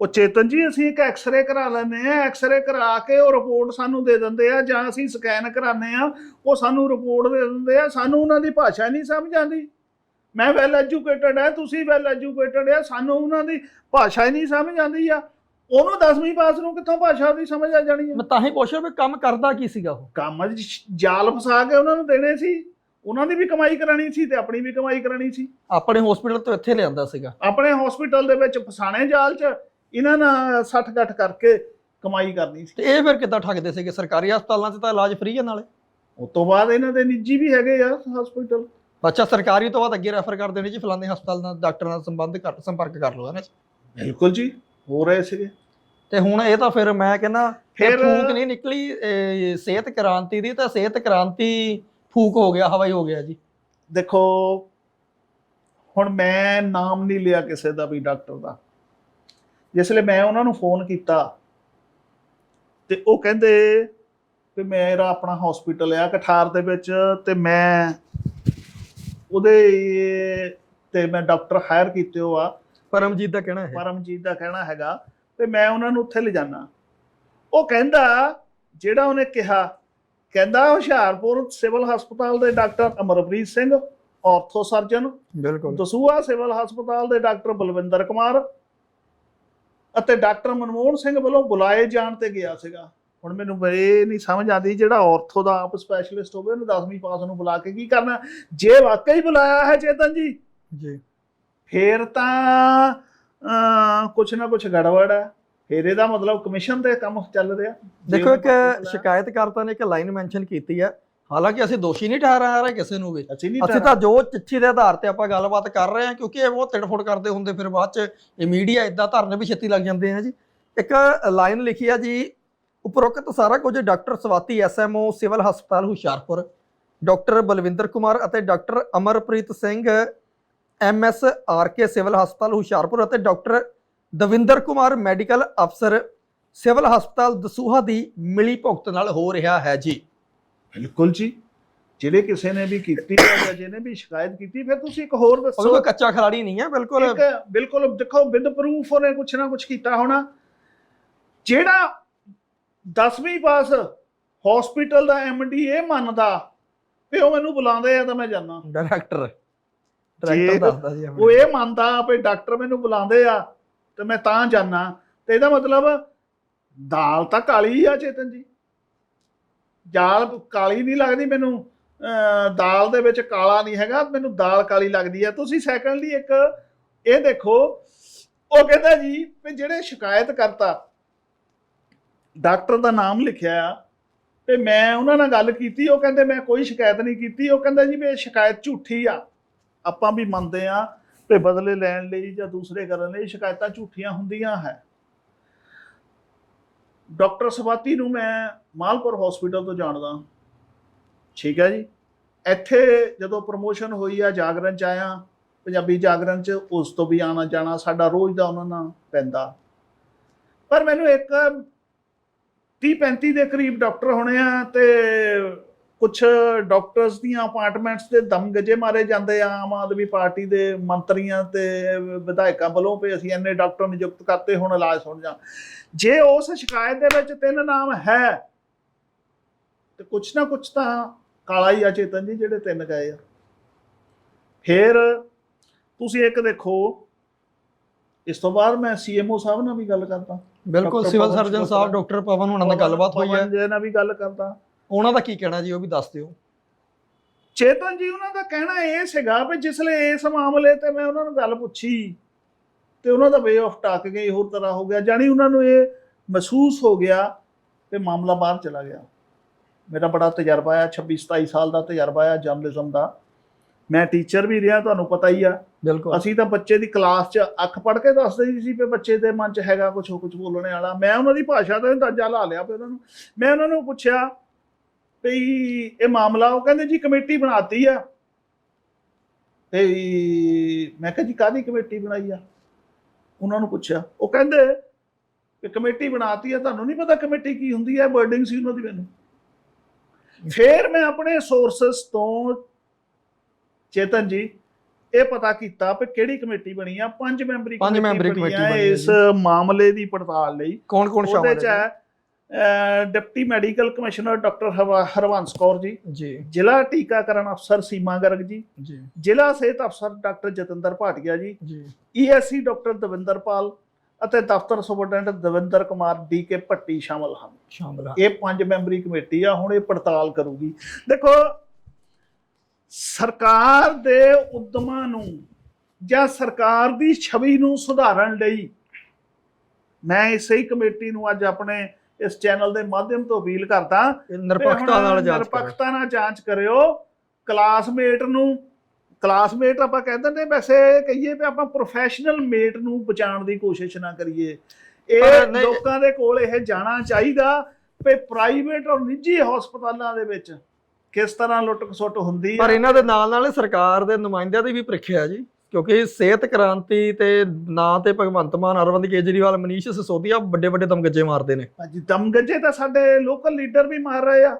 ਉਹ ਚੇਤਨ ਜੀ ਅਸੀਂ ਇੱਕ ਐਕਸ-ਰੇ ਕਰਾ ਲੈਂਦੇ ਆ ਐਕਸ-ਰੇ ਕਰਾ ਕੇ ਉਹ ਰਿਪੋਰਟ ਸਾਨੂੰ ਦੇ ਦਿੰਦੇ ਆ ਜਾਂ ਅਸੀਂ ਸਕੈਨ ਕਰਾਉਂਦੇ ਆ ਉਹ ਸਾਨੂੰ ਰਿਪੋਰਟ ਦੇ ਦਿੰਦੇ ਆ। ਸਾਨੂੰ ਉਹਨਾਂ ਦੀ ਭਾਸ਼ਾ ਨਹੀਂ ਸਮਝ ਆਉਂਦੀ। ਮੈਂ ਵੈਲ ਐਜੂਕੇਟਡ ਆ ਤੁਸੀਂ ਵੈਲ ਐਜੂਕੇਟਡ ਆ। ਸਾਨੂੰ ਉਹਨਾਂ ਦੀ ਭਾਸ਼ਾ ਹੀ ਨਹੀਂ ਸਮਝ ਆਉਂਦੀ ਆ। ਉਹਨੂੰ 10ਵੀਂ ਪਾਸ ਨੂੰ ਕਿੱਥੋਂ ਭਾਸ਼ਾ ਦੀ ਸਮਝ ਆ ਜਾਣੀ ਆ? ਮੈਂ ਤਾਂ ਹੀ ਪੁੱਛ ਰਿਹਾ ਵੀ ਕੰਮ ਕਰਦਾ ਕੀ ਸੀਗਾ ਉਹ? ਕੰਮ ਜਾਲ ਫਸਾ ਕੇ ਉਹਨਾਂ ਨੂੰ ਦੇਣੇ ਸੀ। ਉਹਨਾਂ ਦੀ ਵੀ ਕਮਾਈ ਕਰਾਣੀ ਸੀ ਤੇ ਆਪਣੀ ਵੀ ਕਮਾਈ ਕਰਾਣੀ ਸੀ। ਆਪਣੇ ਹਸਪੀਟਲ ਤੋਂ ਇੱਥੇ ਲਿਆਂਦਾ ਸੀਗਾ। ਆਪਣੇ ਹਸਪੀਟਲ ਦੇ ਵਿੱਚ ਫਸਾਣੇ ਜਾਲ 'ਚ ਇਹਨਾਂ ਨਾਲ 60 ਗੱਠ ਕਰਕੇ ਕਮਾਈ ਕਰਨੀ ਸੀ। ਤੇ ਇਹ ਫਿਰ ਕਿੱਦਾਂ ਠੱਗਦੇ ਸੀਗੇ? ਸਰਕਾਰੀ ਹਸਪਤਾਲਾਂ 'ਚ ਤਾਂ ਇਲਾਜ ਫ੍ਰੀ ਹੈ ਨਾਲੇ। ਉਸ ਤੋਂ ਬਾਅਦ ਇਹਨਾਂ ਦੇ ਨਿੱਜੀ ਵੀ ਹੈਗੇ ਆ ਹਸਪੀਟਲ ਅੱਛਾ ਸਰਕਾਰੀ ਤੋਂ ਬਾਅਦ ਅੱਗੇ ਰੈਫਰ ਕਰ ਦੇਣੀ ਜੀ ਫਲਾਣੇ ਹਸਪਤਾਲ ਨਾਲ ਡਾਕਟਰ ਨਾਲ ਸੰਬੰਧ ਕਰ ਸੰਪਰਕ ਕਰ ਲਓ ਇਹਨਾਂ 'ਚ ਬਿਲਕੁਲ ਜੀ ਹੋ ਰਹੇ ਸੀਗੇ। ਤੇ ਹੁਣ ਇਹ ਤਾਂ ਫਿਰ ਮੈਂ ਕਹਿੰਦਾ ਫਿਰ ਫੂਕ ਨਹੀਂ ਨਿਕਲੀ ਸਿਹਤ ਕ੍ਰਾਂਤੀ ਦੀ ਤਾਂ ਸਿਹਤ ਕ੍ਰਾਂਤੀ ਫੂਕ ਹੋ ਗਿਆ ਹਵਾਈ ਹੋ ਗਿਆ ਜੀ। ਦੇਖੋ ਹੁਣ ਮੈਂ ਨਾਮ ਨਹੀਂ ਲਿਆ ਕਿਸੇ ਦਾ ਵੀ ਡਾਕਟਰ ਦਾ। ਜਿਸ ਲਈ ਮੈਂ ਉਹਨਾਂ ਨੂੰ ਫੋਨ ਕੀਤਾ ਤੇ ਉਹ ਕਹਿੰਦੇ ਕਿ ਮੇਰਾ ਆਪਣਾ ਹਸਪੀਟਲ ਆ ਕਠਾਰ ਦੇ ਵਿੱਚ ਤੇ ਮੈਂ ਉਹਦੇ ਤੇ ਮੈਂ ਡਾਕਟਰ ਹਾਇਰ ਕੀਤੇ ਹੋ ਆ ਪਰਮਜੀਤ ਦਾ ਕਹਿਣਾ ਹੈ। ਪਰਮਜੀਤ ਦਾ ਕਹਿਣਾ ਹੈਗਾ ਤੇ ਮੈਂ ਉਹਨਾਂ ਨੂੰ ਉੱਥੇ ਲਿਜਾਣਾ ਉਹ ਕਹਿੰਦਾ ਜਿਹੜਾ ਉਹਨੇ ਕਿਹਾ ਕਹਿੰਦਾ ਹੁਸ਼ਿਆਰਪੁਰ ਸਿਵਲ ਹਸਪਤਾਲ ਦੇ doctor Amarpreet Singh ortho surgeon ਬਿਲਕੁਲ। ਦਸੂਆ ਸਿਵਲ ਹਸਪਤਾਲ ਦੇ ਡਾਕਟਰ ਬਲਵਿੰਦਰ ਕੁਮਾਰ ਅਤੇ ਡਾਕਟਰ ਮਨਮੋਹਨ ਸਿੰਘ ਵੱਲੋਂ ਬੁਲਾਏ ਜਾਣ ਤੇ ਗਿਆ ਸੀਗਾ। ਹੁਣ ਮੈਨੂੰ ਇਹ ਨਹੀਂ ਸਮਝ ਆਉਂਦੀ ਜਿਹੜਾ ਆਰਥੋ ਦਾ ਆਪ ਸਪੈਸ਼ਲਿਸਟ ਹੋਵੇ ਉਹਨੂੰ 10ਵੀਂ ਪਾਸ ਨੂੰ ਬੁਲਾ ਕੇ ਕੀ ਕਰਨਾ ਜੇ ਵਾਕਈ ਬੁਲਾਇਆ ਹੈ ਚੇਤਨ ਜੀ ਜੀ। ਫੇਰ ਤਾਂ ਕੁਛ ਨਾ ਕੁਛ ਗੜਬੜ ਹੈ। ਫੇਰ ਇਹਦਾ ਮਤਲਬ ਕਮਿਸ਼ਨ ਤੇ ਕੰਮ ਚੱਲ ਰਿਹਾ। ਦੇਖੋ ਇੱਕ ਸ਼ਿਕਾਇਤਕਰਤਾ ਨੇ ਇੱਕ ਲਾਈਨ ਮੈਂਸ਼ਨ ਕੀਤੀ ਹੈ ਹਾਲਾਂਕਿ ਅਸੀਂ ਦੋਸ਼ੀ ਨਹੀਂ ਠਹਿਰਾ ਰਹੇ ਕਿਸੇ ਨੂੰ ਵੀ। ਅਸੀਂ ਤਾਂ ਜੋ ਚਿੱਠੀ ਦੇ ਆਧਾਰ ਤੇ ਆਪਾਂ ਗੱਲਬਾਤ ਕਰ ਰਹੇ ਹਾਂ ਕਿਉਂਕਿ ਇਹ ਬਹੁਤ ਤਿੜਫੁੜ ਕਰਦੇ ਹੁੰਦੇ ਫਿਰ ਬਾਅਦ ਚ। ਇਹ ਮੀਡੀਆ ਇਦਾਂ ਧਰਨੇ ਵੀ ਛੇਤੀ ਲੱਗ ਜਾਂਦੇ ਆ ਜੀ। ਇੱਕ ਲਾਈਨ ਲਿਖੀ ਆ ਜੀ ਉਪਰੋਕਤ ਸਾਰਾ ਕੁਝ ਡਾਕਟਰ ਸਵਾਤੀ ਐਸਐਮਓ ਸਿਵਲ ਹਸਪਤਾਲ ਹੁਸ਼ਿਆਰਪੁਰ। ਡਾਕਟਰ ਬਲਵਿੰਦਰ ਕੁਮਾਰ ਅਤੇ doctor Amarpreet Singh MS RK civil ਹਸਪਤਾਲ ਹੁਸ਼ਿਆਰਪੁਰ ਅਤੇ ਡਾਕਟਰ ਦਵਿੰਦਰ ਕੁਮਾਰ ਮੈਡੀਕਲ ਅਫਸਰ ਸਿਵਲ ਹਸਪਤਾਲ ਦਸੂਹਾ ਦੀ ਮਿਲੀ ਭੁਗਤ ਨਾਲ ਹੋ ਰਿਹਾ ਹੈ ਜੀ। ਬਿਲਕੁਲ ਜੀ। ਜਿਹੜੇ ਕਿਸੇ ਨੇ ਵੀ ਕੀਤੀ ਹੈ ਜਾਂ ਜਿਹਨੇ ਵੀ ਸ਼ਿਕਾਇਤ ਕੀਤੀ ਫਿਰ ਤੁਸੀਂ ਇੱਕ ਹੋਰ ਉਹ ਦੱਸੋ ਕੋਈ ਕੱਚਾ ਖਿਲਾੜੀ ਨਹੀਂ ਹੈ ਬਿਲਕੁਲ। ਇੱਕ ਬਿਲਕੁਲ ਦੇਖੋ ਵਿਦ ਪ੍ਰੂਫ ਉਹਨੇ ਕੁਛ ਨਾ ਕੁਛ ਕੀਤਾ ਹੋਣਾ। ਜਿਹੜਾ 10ਵੀਂ ਪਾਸ ਹਸਪੀਟਲ ਦਾ ਐਮਡੀ ਇਹ ਮੰਨਦਾ ਵੀ ਉਹ ਮੈਨੂੰ ਬੁਲਾਉਂਦੇ ਆ ਤਾਂ ਮੈਂ ਜਾਣਾ ਡਾਇਰੈਕਟਰ। ਡਾਇਰੈਕਟਰ ਦੱਸਦਾ ਜੀ ਉਹ ਇਹ ਮੰਨਦਾ ਵੀ ਡਾਕਟਰ ਮੈਨੂੰ ਬੁਲਾਉਂਦੇ ਆ ਤੇ ਮੈਂ ਤਾਂ ਜਾਣਾ ਤੇ ਇਹਦਾ ਮਤਲਬ ਦਾਲ ਤਾਂ ਕਾਲੀ ਆ ਚੇਤਨ ਜੀ। ਦਾਲ ਕਾਲੀ ਨਹੀਂ ਲੱਗਦੀ ਮੈਨੂੰ। ਅਹ ਦਾਲ ਦੇ ਵਿੱਚ ਕਾਲਾ ਨਹੀਂ ਹੈਗਾ, ਮੈਨੂੰ ਦਾਲ ਕਾਲੀ ਲੱਗਦੀ ਆ। ਤੁਸੀਂ ਸੈਕੰਡਲੀ ਇੱਕ ਇਹ ਦੇਖੋ, ਉਹ ਕਹਿੰਦਾ ਜੀ ਵੀ ਜਿਹੜੇ ਸ਼ਿਕਾਇਤ ਕਰਤਾ ਡਾਕਟਰ ਦਾ ਨਾਮ ਲਿਖਿਆ ਆ ਤੇ ਮੈਂ ਉਹਨਾਂ ਨਾਲ ਗੱਲ ਕੀਤੀ, ਉਹ ਕਹਿੰਦੇ ਮੈਂ ਕੋਈ ਸ਼ਿਕਾਇਤ ਨਹੀਂ ਕੀਤੀ। ਉਹ ਕਹਿੰਦਾ ਜੀ ਵੀ ਇਹ ਸ਼ਿਕਾਇਤ ਝੂਠੀ ਆ। ਆਪਾਂ ਵੀ ਮੰਨਦੇ ਆ। ਤੇ ਬਦਲੇ ਲੈਣ ਲਈ ਜਾਂ ਦੂਸਰੇ ਕਰਨ ਲਈ ਸ਼ਿਕਾਇਤਾਂ ਝੂਠੀਆਂ ਹੁੰਦੀਆਂ ਹੈ। ਡਾਕਟਰ ਸਵਾਤੀ ਨੂੰ ਮੈਂ ਮਾਲਪੁਰ ਹਸਪੀਟਲ ਤੋਂ ਜਾਣਦਾ ਠੀਕ ਹੈ ਜੀ। ਇੱਥੇ ਜਦੋਂ ਪ੍ਰਮੋਸ਼ਨ ਹੋਈ ਆ, ਜਾਗਰਣ ਚ ਆਇਆ, ਪੰਜਾਬੀ ਜਾਗਰਣ ਚ, ਉਸ ਤੋਂ ਵੀ ਆਣਾ ਜਾਣਾ ਸਾਡਾ ਰੋਜ਼ ਦਾ ਉਹਨਾਂ ਨਾਲ ਪੈਂਦਾ। ਪਰ ਮੈਨੂੰ ਇੱਕ 30 35 ਦੇ ਕਰੀਬ ਡਾਕਟਰ ਹੋਣੇ ਆ ਤੇ ਕੁਝ ਡਾਕਟਰਸ ਦੀਆਂ ਅਪਾਰਟਮੈਂਟਸ ਦੇ ਦਮ ਗੱਜੇ ਮਾਰੇ ਜਾਂਦੇ ਆ ਆਮ ਆਦਮੀ ਪਾਰਟੀ ਦੇ ਮੰਤਰੀਆਂ ਤੇ ਵਿਧਾਇਕਾਂ ਵੱਲੋਂ ਵੀ ਅਸੀਂ ਇੰਨੇ ਡਾਕਟਰ ਨਿਯੁਕਤ ਕਰਤੇ ਹੁਣ ਇਲਾਜ ਸੁਣ ਜਾ। ਜੇ ਉਸ ਸ਼ਿਕਾਇਤ ਦੇ ਵਿੱਚ ਤਿੰਨ ਨਾਮ ਹੈ ਤੇ ਕੁਛ ਨਾ ਕੁਛ ਤਾਂ ਕਾਲਾ ਹੀ ਆ ਚੇਤਨ ਜੀ ਜਿਹੜੇ ਤਿੰਨ ਗਏ ਆ। ਫਿਰ ਤੁਸੀਂ ਇੱਕ ਦੇਖੋ ਇਸ ਤੋਂ ਬਾਅਦ ਮੈਂ ਸੀਐਮਓ ਸਾਹਿਬ ਨਾਲ ਵੀ ਗੱਲ ਕਰਦਾ। ਬਿਲਕੁਲ ਸਿਵਲ ਸਰਜਨ। ਸਾਹਿਬ ਡਾਕਟਰ ਪਵਨ ਉਹਨਾਂ ਨਾਲ ਗੱਲਬਾਤ ਹੋਈ ਹੈ। ਜੀ ਨਾਲ ਵੀ ਗੱਲ ਕਰਦਾ। ਉਹਨਾਂ ਦਾ ਕੀ ਕਹਿਣਾ ਜੀ ਉਹ ਵੀ ਦੱਸ ਦਿਓ। ਚੇਤਨ ਜੀ ਉਹਨਾਂ ਦਾ ਕਹਿਣਾ ਇਹ ਸੀਗਾ ਵੀ ਜਿਸਲੇ ਇਸ ਮਾਮਲੇ ਤੇ ਮੈਂ ਉਹਨਾਂ ਨੂੰ ਗੱਲ ਪੁੱਛੀ ਤੇ ਉਹਨਾਂ ਦਾ ਵੇ ਆਫ ਟਾਕ ਗਈ ਹੋਰ ਤਰ੍ਹਾਂ ਹੋ ਗਿਆ ਜਾਨੀ ਉਹਨਾਂ ਨੂੰ ਇਹ ਮਹਿਸੂਸ ਹੋ ਗਿਆ ਕਿ ਮਾਮਲਾ ਬਾਹਰ ਚਲਾ ਗਿਆ। ਮੇਰਾ ਬੜਾ ਤਜਰਬਾ ਆ 26 27 ਸਾਲ ਦਾ ਤਜਰਬਾ ਆ ਜਰਨਲਿਜ਼ਮ ਦਾ। ਮੈਂ ਟੀਚਰ ਵੀ ਰਿਹਾ ਤੁਹਾਨੂੰ ਪਤਾ ਹੀ ਆ। ਬਿਲਕੁਲ। ਅਸੀਂ ਤਾਂ ਬੱਚੇ ਦੀ ਕਲਾਸ 'ਚ ਅੱਖ ਪੜ ਕੇ ਦੱਸਦੇ ਸੀ ਵੀ ਬੱਚੇ ਦੇ ਮਨ 'ਚ ਹੈਗਾ ਕੁਝ ਕੁਝ ਬੋਲਣੇ ਵਾਲਾ। ਮੈਂ ਉਹਨਾਂ ਦੀ ਭਾਸ਼ਾ ਦਾ ਅੰਦਾਜ਼ਾ ਲਾ ਲਿਆ ਵੀ ਉਹਨਾਂ ਨੂੰ। ਮੈਂ ਉਹਨਾਂ ਨੂੰ ਪੁੱਛਿਆ ਵੀ ਇਹ ਮਾਮਲਾ ਉਹ ਕਹਿੰਦੇ ਜੀ ਕਮੇਟੀ ਬਣਾਤੀ ਆ। ਤੇ ਮੈਂ ਕਿਹਾ ਜੀ ਕਾਹਦੀ ਕਮੇਟੀ ਬਣਾਈ ਆ? ਉਹਨਾਂ ਨੂੰ ਪੁੱਛਿਆ। ਉਹ ਕਹਿੰਦੇ ਕਿ ਕਮੇਟੀ ਬਣਾਤੀ ਆ ਤੁਹਾਨੂੰ ਨਹੀਂ ਪਤਾ ਕਮੇਟੀ ਕੀ ਹੁੰਦੀ ਹੈ ਵਰਡਿੰਗ ਸੀ ਉਹਨਾਂ ਦੀ ਮੈਨੂੰ। ਫਿਰ ਮੈਂ ਆਪਣੇ ਸੋਰਸਸ ਤੋਂ ਚੇਤਨ ਜੀ ਇਹ ਪਤਾ ਕੀਤਾ ਕਿ ਕਿਹੜੀ ਕਮੇਟੀ ਬਣੀ ਆ ਪੰਜ ਮੈਂਬਰੀ ਪੰਜ ਮੈਂਬਰੀ ਬਣੀ ਕਮੇਟੀ ਆ ਬਣੀ ਹੈ ਇਸ ਮਾਮਲੇ ਦੀ ਪੜਤਾਲ ਲਈ। ਕੌਣ ਕੌਣ ਸ਼ਾਮਲ ਹੈ deputy medical commissioner doctor Harvans Kaur ji. ਜੀ। ਜ਼ਿਲ੍ਹਾ ਟੀਕਾਕਰਨ ਅਫਸਰ ਸੀਮਾ ਗਰਗ ਜੀ। ਜੀ। ਜ਼ਿਲ੍ਹਾ ਸਿਹਤ ਅਫਸਰ ਡਾਕਟਰ ਜਤਿੰਦਰ ਭਾਟੀਆ ਜੀ। ਜੀ। ਈਐਸਸੀ ਡਾਕਟਰ ਦਵਿੰਦਰਪਾਲ ਅਤੇ ਦਫ਼ਤਰ ਸੁਪਰਡੈਂਟ ਦਵਿੰਦਰ ਕੁਮਾਰ ਡੀਕੇ ਭੱਟੀ ਸ਼ਾਮਲ ਹਨ। ਸ਼ਾਮਲ ਹੈ ਇਹ ਪੰਜ ਮੈਂਬਰੀ ਕਮੇਟੀ ਆ ਹੁਣ ਇਹ ਪੜਤਾਲ ਕਰੂਗੀ। ਦੇਖੋ ਸਰਕਾਰ ਦੇ ਉਦਮਾਂ ਨੂੰ ਜਾਂ ਸਰਕਾਰ ਦੀ ਛਵੀ ਨੂੰ ਸੁਧਾਰਨ ਲਈ ਮੈਂ ਇਸੇ ਹੀ ਕਮੇਟੀ ਨੂੰ ਅੱਜ ਆਪਣੇ ਇਸ ਚੈਨਲ ਦੇ ਮਾਧਿਅਮ ਤੋਂ ਅਪੀਲ ਕਰਦਾ ਨਿਰਪੱਖਤਾ ਨਾਲ ਜਾਂਚ ਨਿਰਪੱਖਤਾ ਨਾਲ ਜਾਂਚ ਕਰਿਓ। ਕਲਾਸਮੇਟ ਨੂੰ ਕਲਾਸਮੇਟ ਆਪਾਂ ਕਹਿੰਦੇ ਨੇ ਵੈਸੇ ਕਹੀਏ ਵੀ ਆਪਾਂ ਪ੍ਰੋਫੈਸ਼ਨਲ ਮੇਟ ਨੂੰ ਬਚਾਉਣ ਦੀ ਕੋਸ਼ਿਸ਼ ਨਾ ਕਰੀਏ। ਇਹ ਪਰ ਲੋਕਾਂ ਦੇ ਕੋਲ ਇਹ ਜਾਣਾ ਚਾਹੀਦਾ ਵੀ ਪ੍ਰਾਈਵੇਟ ਔਰ ਨਿੱਜੀ ਹਸਪਤਾਲਾਂ ਦੇ ਵਿੱਚ ਕਿਸ ਤਰ੍ਹਾਂ ਲੁੱਟ ਖਸੁੱਟ ਹੁੰਦੀ ਪਰ ਹੈ ਇਹਨਾਂ ਦੇ ਨਾਲ ਨਾਲ ਸਰਕਾਰ ਦੇ ਨੁਮਾਇੰਦਿਆਂ ਦੀ ਵੀ ਪ੍ਰੀਖਿਆ ਜੀ। ਕਿਉਂਕਿ ਸਿਹਤ ਕ੍ਰਾਂਤੀ ਤੇ ਨਾਂ ਤੇ ਭਗਵੰਤ ਮਾਨ ਅਰਵਿੰਦ ਕੇਜਰੀਵਾਲ ਮਨੀਸ਼ ਸਿਸੋਦੀਆ ਵੱਡੇ ਵੱਡੇ ਦਮਗੱਜੇ ਮਾਰਦੇ ਨੇ। ਅੱਜ ਦਮਗੱਜੇ ਤਾਂ ਸਾਡੇ ਲੋਕਲ ਲੀਡਰ ਵੀ ਮਾਰ ਰਹੇ ਆ।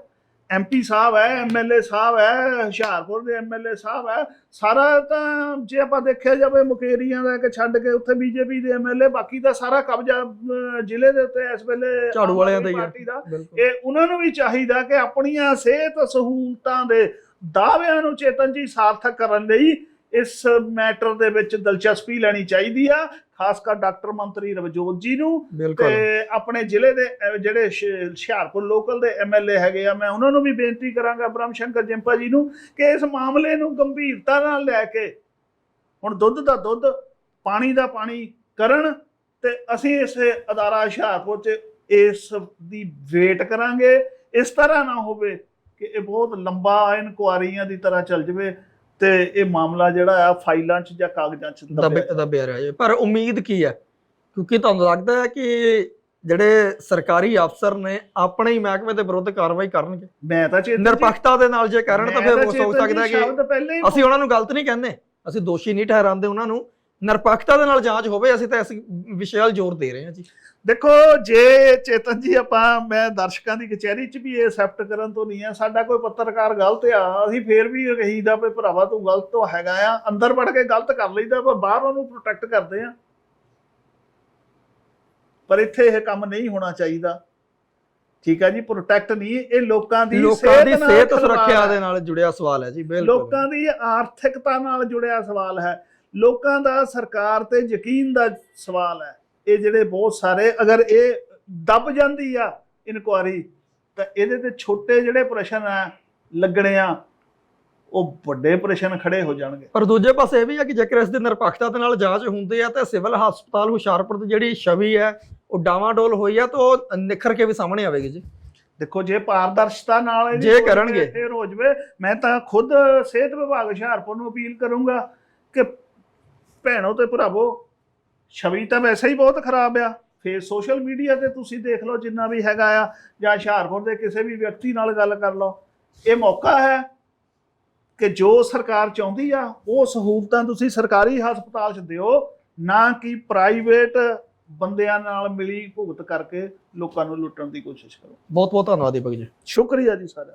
ਐਮਪੀ ਸਾਹਿਬ ਹੈ ਐਮਐਲਏ ਸਾਹਿਬ ਹੈ ਹੁਸ਼ਿਆਰਪੁਰ ਦੇ ਐਮਐਲਏ ਸਾਹਿਬ ਹੈ। ਸਾਰਾ ਤਾਂ ਜੇ ਆਪਾਂ ਦੇਖਿਆ ਜਾਵੇ ਮੁਕੇਰੀਆਂ ਦਾ ਕਿ ਛੱਡ ਕੇ ਉੱਥੇ ਬੀਜੇਪੀ ਦੇ ਐਮਐਲਏ ਬਾਕੀ ਦਾ ਸਾਰਾ ਕਬਜ਼ਾ ਜ਼ਿਲ੍ਹੇ ਦੇ ਉੱਤੇ ਇਸ ਵੇਲੇ ਝਾੜੂ ਵਾਲਿਆਂ ਦਾ ਹੀ ਬਿਲਕੁਲ। ਇਹ ਉਹਨਾਂ ਨੂੰ ਵੀ ਚਾਹੀਦਾ ਕਿ ਆਪਣੀਆਂ ਸਿਹਤ ਸਹੂਲਤਾਂ ਦੇ ਦਾਅਵਿਆਂ ਨੂੰ ਚੇਤਨ ਜੀ ਸਾਰਥਕ ਕਰਨ ਲਈ ਇਸ ਮੈਟਰ ਦੇ ਵਿੱਚ ਦਿਲਚਸਪੀ ਲੈਣੀ ਚਾਹੀਦੀ ਆ ਖਾਸ ਕਰ ਡਾਕਟਰ ਮੰਤਰੀ ਰਵਜੋਤ ਜੀ ਨੂੰ। ਤੇ ਆਪਣੇ ਜ਼ਿਲ੍ਹੇ ਦੇ ਜਿਹੜੇ ਹੁਸ਼ਿਆਰਪੁਰ ਲੋਕਲ ਦੇ ਐਮਐਲਏ ਹੈਗੇ ਆ ਮੈਂ ਉਹਨਾਂ ਨੂੰ ਵੀ ਬੇਨਤੀ ਕਰਾਂਗਾ ਬ੍ਰਹਮ ਸ਼ੰਕਰ ਜਿੰਪਾ ਜੀ ਨੂੰ ਕਿ ਇਸ ਮਾਮਲੇ ਨੂੰ ਗੰਭੀਰਤਾ ਨਾਲ ਲੈ ਕੇ ਹੁਣ ਦੁੱਧ ਦਾ ਦੁੱਧ ਪਾਣੀ ਦਾ ਪਾਣੀ ਕਰਨ ਤੇ ਅਸੀਂ ਇਸ ਅਦਾਰਾ ਹੁਸ਼ਿਆਰਪੁਰ 'ਚ ਇਸ ਦੀ ਵੇਟ ਕਰਾਂਗੇ। ਇਸ ਤਰ੍ਹਾਂ ਨਾ ਹੋਵੇ ਕਿ ਇਹ ਬਹੁਤ ਲੰਬਾ ਇਨਕੁਆਰੀਆਂ ਦੀ ਤਰ੍ਹਾਂ ਚੱਲ ਜਾਵੇ ਤੇ ਇਹ ਮਾਮਲਾ ਜਿਹੜਾ ਆ ਫਾਈਲਾਂ 'ਚ ਜਾਂ ਕਾਗਜ਼ਾਂ 'ਚ ਦੱਬੇ ਦੱਬਿਆ ਰਿਹਾ ਪਰ ਉਮੀਦ ਕੀ ਹੈ? ਕਿਉਂਕਿ ਤੁਹਾਨੂੰ ਲੱਗਦਾ ਹੈ ਕਿ ਜਿਹੜੇ ਸਰਕਾਰੀ ਅਫਸਰ ਨੇ ਆਪਣੇ ਹੀ ਮਹਿਕਮੇ ਦੇ ਵਿਰੁੱਧ ਕਾਰਵਾਈ ਕਰਨਗੇ। ਮੈਂ ਤਾਂ ਚੇਤਨ ਜੀ- ਨਿਰਪੱਖਤਾ ਦੇ ਨਾਲ ਜੇ ਕਰਨ ਤਾਂ ਫਿਰ ਹੋ ਸਕਦਾ ਕਿ ਅਸੀਂ ਉਹਨਾਂ ਨੂੰ ਗਲਤ ਨਹੀਂ ਕਹਿੰਦੇ। ਅਸੀਂ ਦੋਸ਼ੀ ਨਹੀਂ ਠਹਿਰਾਉਂਦੇ ਉਹਨਾਂ ਨੂੰ। ਨਿਰਪੱਖਤਾ ਦੇ ਨਾਲ ਜਾਂਚ ਹੋਵੇ ਅਸੀਂ ਤਾਂ ਇਸ ਵਿਸ਼ੇ ਵੱਲ ਜ਼ੋਰ ਦੇ ਰਹੇ ਹਾਂ ਜੀ। ਦੇਖੋ ਜੇ ਚੇਤਨ ਜੀ ਆਪਾਂ ਮੈਂ ਦਰਸ਼ਕਾਂ ਦੀ ਕਚਹਿਰੀ 'ਚ ਵੀ ਇਹ ਐਕਸੈਪਟ ਕਰਨ ਤੋਂ ਨਹੀਂ ਆ ਸਾਡਾ ਕੋਈ ਪੱਤਰਕਾਰ ਗਲਤ ਆ ਅਸੀਂ ਫੇਰ ਵੀ ਕਹੀਦਾ ਵੀ ਭਰਾਵਾ ਤੂੰ ਗਲਤ ਤਾਂ ਹੈਗਾ ਆ ਅੰਦਰ ਵੜ ਕੇ ਗਲਤ ਕਰ ਲਈਦਾ ਪਰ ਬਾਹਰ ਉਹਨੂੰ ਪ੍ਰੋਟੈਕਟ ਕਰਦੇ ਆ। ਪਰ ਇੱਥੇ ਇਹ ਕੰਮ ਨਹੀਂ ਹੋਣਾ ਚਾਹੀਦਾ। ਠੀਕ ਆ ਜੀ ਪ੍ਰੋਟੈਕਟ ਨਹੀਂ ਇਹ ਲੋਕਾਂ ਦੀ ਲੋਕਾਂ ਦੀ ਸਿਹਤ ਸੁਰੱਖਿਆ। ਦੇ ਨਾਲ ਜੁੜਿਆ ਸਵਾਲ ਹੈ ਜੀ ਬਿਲਕੁਲ। ਲੋਕਾਂ ਦੀ ਆਰਥਿਕਤਾ ਨਾਲ ਜੁੜਿਆ ਸਵਾਲ ਹੈ। ਲੋਕਾਂ ਦਾ ਸਰਕਾਰ ਤੇ ਯਕੀਨ ਦਾ ਸਵਾਲ ਹੈ। ਇਹ ਜਿਹੜੇ ਬਹੁਤ ਸਾਰੇ ਅਗਰ ਇਹ ਦਬ ਜਾਂਦੀ ਆ ਇਨਕੁਆਰੀ ਤਾਂ ਇਹਦੇ ਤੇ ਛੋਟੇ ਜਿਹੜੇ ਪ੍ਰਸ਼ਨ ਆ ਲੱਗਣੇ ਆ ਉਹ ਵੱਡੇ ਪ੍ਰਸ਼ਨ ਖੜੇ ਹੋ ਜਾਣਗੇ ਪਰ ਦੂਜੇ ਪਾਸੇ ਇਹ ਵੀ ਹੈ ਕਿ ਜੇਕਰ ਇਸ ਦੀ ਨਿਰਪੱਖਤਾ ਦੇ ਨਾਲ ਜਾਂਚ ਹੁੰਦੀ ਹੈ ਤਾਂ ਸਿਵਲ ਹਸਪਤਾਲ ਹੁਸ਼ਿਆਰਪੁਰ ਦੀ ਜਿਹੜੀ ਛਵੀ ਹੈ ਉਹ ਡਾਵਾਡੋਲ ਹੋਈ ਹੈ ਤਾਂ ਉਹ ਨਿਖਰ ਕੇ ਵੀ ਸਾਹਮਣੇ ਆਵੇਗੀ ਜੀ ਦੇਖੋ ਜੇ ਪਾਰਦਰਸ਼ਤਾ ਨਾਲ ਜੇ ਕਰਨਗੇ। ਫੇਰ ਹੋ ਜਵੇ ਮੈਂ ਤਾਂ ਖੁਦ ਸਿਹਤ ਵਿਭਾਗ ਹੁਸ਼ਿਆਰਪੁਰ ਨੂੰ ਅਪੀਲ ਕਰੂੰਗਾ ਕਿ ਭੈਣੋ ਤੇ ਭਰਾਵੋ ਛਵੀ ਤਾਂ ਵੈਸੇ ਹੀ ਬਹੁਤ ਖਰਾਬ ਆ। ਫੇਰ ਸੋਸ਼ਲ ਮੀਡੀਆ ਤੇ ਤੁਸੀਂ ਦੇਖ ਲਓ ਜਿੰਨਾ ਵੀ ਹੈਗਾ ਆ ਜਾਂ ਹੁਸ਼ਿਆਰਪੁਰ ਦੇ ਕਿਸੇ ਵੀ ਵਿਅਕਤੀ ਨਾਲ ਗੱਲ ਕਰ ਲਓ ਇਹ ਮੌਕਾ ਹੈ ਕਿ ਜੋ ਸਰਕਾਰ ਚਾਹੁੰਦੀ ਆ ਉਹ ਸਹੂਲਤਾਂ ਤੁਸੀਂ ਸਰਕਾਰੀ ਹਸਪਤਾਲ 'ਚ ਦਿਓ ਨਾ ਕਿ ਪ੍ਰਾਈਵੇਟ ਬੰਦਿਆਂ ਨਾਲ ਮਿਲੀ ਭੁਗਤ ਕਰਕੇ ਲੋਕਾਂ ਨੂੰ ਲੁੱਟਣ ਦੀ ਕੋਸ਼ਿਸ਼ ਕਰੋ। ਬਹੁਤ ਬਹੁਤ ਧੰਨਵਾਦ ਦੀਪਕ ਜੀ। ਸ਼ੁਕਰੀਆ ਜੀ ਸਾਰਾ